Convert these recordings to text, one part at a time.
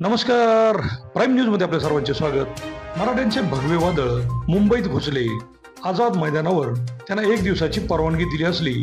नमस्कार. प्राईम न्यूजमध्ये आपल्या सर्वांचे स्वागत. मराठ्यांचे भगवे वादळ मुंबईत घुसले. आझाद मैदानावर त्यांना एक दिवसाची परवानगी दिली असली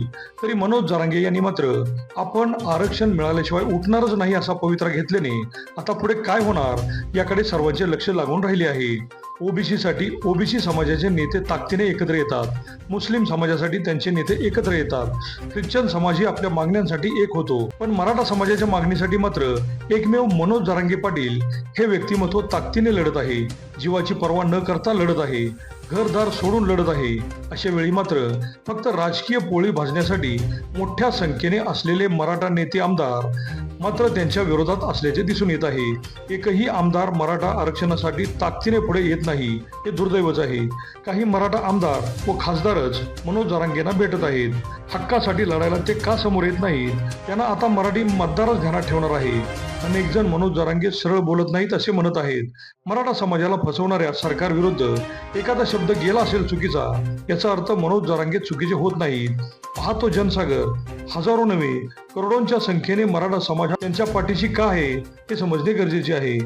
तरी मनोज जरांगे यांनी मात्र आपण आरक्षण मिळाल्याशिवाय उठणारच नाही असा पवित्रा घेतल्याने आता पुढे काय होणार याकडे सर्वांचे लक्ष लागून राहिले आहे. ओबीसीसाठी ओबीसी समाजाचे नेते ताकदीने एकत्र येतात. मुस्लिम समाजासाठी त्यांचे नेते एकत्र येतात. ख्रिश्चन समाजही आपल्या मागण्यांसाठी एक होतो. पण मराठा समाजाच्या मागणीसाठी मात्र एकमेव मनोज जारांगे पाटील हे व्यक्तिमत्व ताकदीने लढत आहे. जीवाची पर्वा न करता लढत आहे. घरदार सोडून लढत आहे. अशा वेळी मात्र फक्त राजकीय पोळी भाजण्यासाठी मोठ्या संख्येने असलेले मराठा नेते आमदार मात्र त्यांच्या विरोधात असल्याचे दिसून येत आहे. एकही आमदार मराठा आरक्षणासाठी ताकदीने पुढे येत नाही हे दुर्दैवच आहे. काही मराठा आमदार व खासदारच मनोज जरांगेंना भेटत आहेत. हक्कासाठी लढायला ते का समोर येत नाहीत? त्यांना आता मराठी मतदारच ध्यानात ठेवणार आहे. अनेक जण मनोज जरांगे सरळ बोलत नाहीत असे म्हणत आहेत. मराठा समाजाला फसवणाऱ्या सरकारविरुद्ध एखादा शब्द गेला असेल चुकीचा याचा अर्थ मनोज जरांगे चुकीचे होत नाहीत. पाहतो जनसागर. हजारो नव्हे करोडोंच्या संख्येने मराठा समाज त्यांच्या पाठीशी का आहे हे समजणे गरजेचे आहे.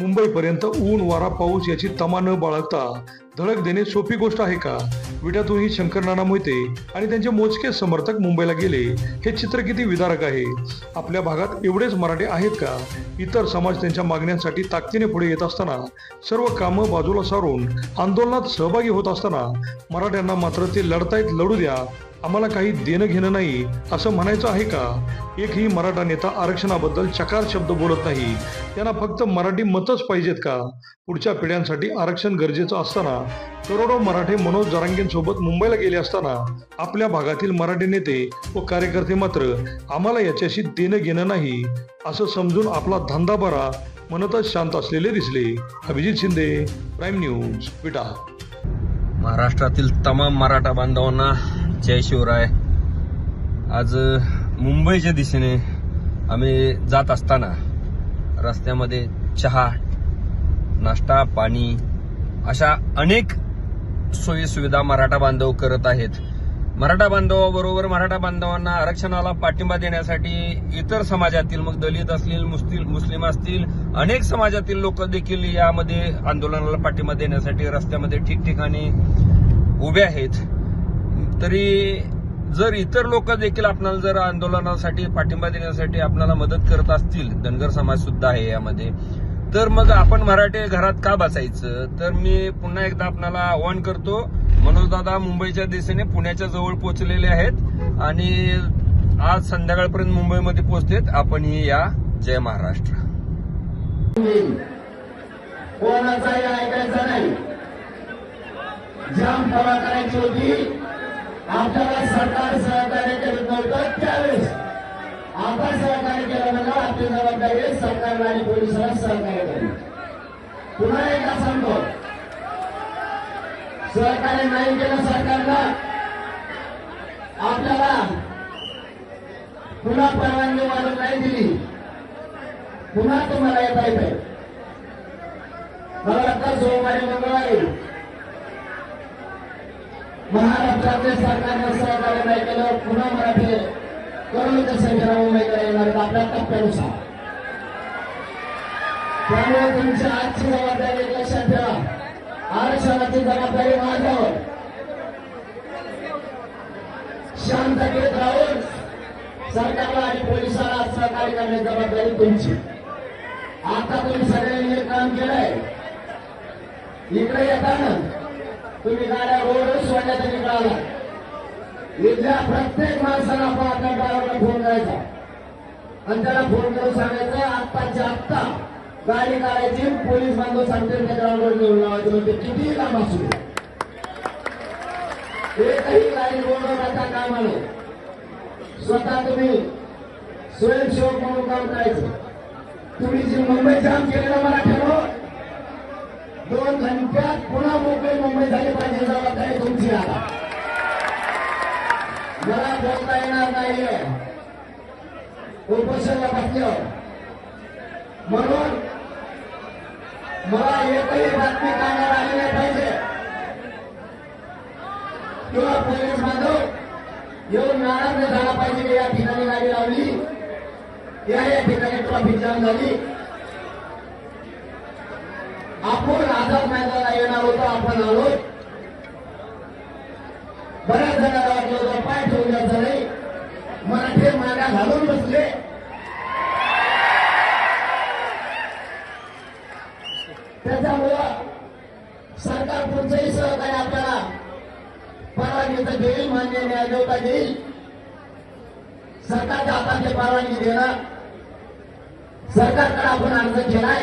मुंबईपर्यंत ऊन वारा पाऊस याची तमा न बाळगता धडक देणे सोपी गोष्ट आहे का? विड्यातूनही शंकरनाना मोहिते आणि त्यांचे मोजके समर्थक मुंबईला गेले. हे चित्र किती विदारक आहे? आपल्या भागात एवढेच मराठे आहेत का? इतर समाज त्यांच्या मागण्यांसाठी ताकदीने पुढे येत असताना सर्व कामं बाजूला सारून आंदोलनात सहभागी होत असताना मराठ्यांना मात्र ते लढतायत लढू द्या आम्हाला काही देणं घेणं नाही असं म्हणायचं आहे का? एकही मराठा नेता आरक्षणाबद्दल चकार शब्द बोलत नाही. त्यांना फक्त मराठी मतच पाहिजेत का? पुढच्या पिढ्यांसाठी आरक्षण गरजेचं असताना करोडो मराठे मनोज जरांगेंसोबत मुंबईला गेले असताना आपल्या भागातील मराठी नेते व कार्यकर्ते मात्र आम्हाला याच्याशी देणं घेणं नाही असं समजून आपला धंदा बरा म्हणतच शांत असलेले दिसले. Abhijit Shinde prime news Vita. महाराष्ट्रातील तमाम मराठा बांधवांना जय शिवराय. आज मुंबईच्या दिशेने आम्ही जात असताना रस्त्यामध्ये चहा नाश्ता पाणी अशा अनेक सोयीसुविधा मराठा बांधव करत आहेत. मराठा बांधवाबरोबर मराठा बांधवांना आरक्षणाला पाठिंबा देण्यासाठी इतर समाजातील मग दलित असतील मुस्लिम मुस्लिम असतील अनेक समाजातील लोक देखील यामध्ये आंदोलनाला पाठिंबा देण्यासाठी रस्त्यामध्ये ठिकठिकाणी उभे आहेत. तरी जर इतर लोक देखील आपल्याला जर आंदोलनासाठी पाठिंबा देण्यासाठी आपल्याला मदत करत असतील धनगर समाज सुद्धा आहे यामध्ये तर मग आपण मराठी घरात का बसायचं? तर मी पुन्हा एकदा आपल्याला आवाहन करतो मनोजदादा मुंबईच्या दिशेने पुण्याच्या जवळ पोहोचलेले आहेत आणि आज संध्याकाळपर्यंत मुंबईमध्ये पोहोचतेत आपणही या. जय महाराष्ट्र. कोणाचाही ऐकायचा नाही. जाम करायची होती. आपल्याला सरकार सहकार्य करत नव्हतं त्यावेळेस आता सहकार्य केलं म्हणजे आपली जबाबदारी आहे सरकारला आणि पोलिसांना सहकार्य करणे. पुन्हा एकदा सांगतो सहकार्य नाही केलं सरकारला आपल्याला पुन्हा परवानगी वाढवून नाही दिली. पुन्हा तुम्हाला येता येत आहे मला आता सोमवारी मंगळवारी महाराष्ट्रातले सरकारने सहकार्य नाही केलं पुन्हा मराठी करोडच्या संख्येला मुंबईकडे येणार आहेत आपल्या टप्प्यानुसार. त्यामुळे तुमची आजची जबाबदारी लक्षात ठेवा. आरक्षणाची जबाबदारी माझ्यावर. शांत शांततेत राहून सरकारला आणि पोलिसाला सहकार्य करण्याची जबाबदारी तुमची. आता तुम्ही सगळ्यांनी काम केलंय. इकडे येताना तुम्ही गाड्या रोड सोडण्याचा निघाला इथल्या प्रत्येक माणसाला आपण आपल्या ड्रायव्हरला फोन करायचा. आणि त्याला फोन करून सांगायचं आत्ताच्या आत्ता गाडी काढायची पोलीस बांधव सांगतील त्या ग्राउंडवर घेऊन लावायचे म्हणजे कितीही काम असू एकही गाडी रोडवर जाता काम आलं. स्वतः तुम्ही स्वयंसेवक म्हणून काम करायचं. तुम्ही जी मुंबई जाम केलेलं मला ठरव. दोन घंट्यात पुन्हा मोकळी मुंबई झाली पाहिजे जबाबदारी तुमची आता मला बोलता येणार नाहीये. उपोषणला बसल्यावर म्हणून मला एकही बातमी कानावर आली नाही पाहिजे. किंवा पोलीस बांधव येऊन नाराज झाला पाहिजे या ठिकाणी गाडी लावली. या या ठिकाणी ट्रॉफिक जाम झाली. आपण आझाद मैदानाला येणार होतो आपण आलो बऱ्याच जणांना वाटलं होतं पाय ठेवून जायचं नाही मराठी मागा घालून बसले. त्याच्यामुळं सरकार पुढचंही सहकार्य आपल्याला परवानगीचं घेईल मान्य न्यायदेवता घेईल सरकारच्या हातात परवानगी देणार. सरकारकडे आपण अर्ज केलाय.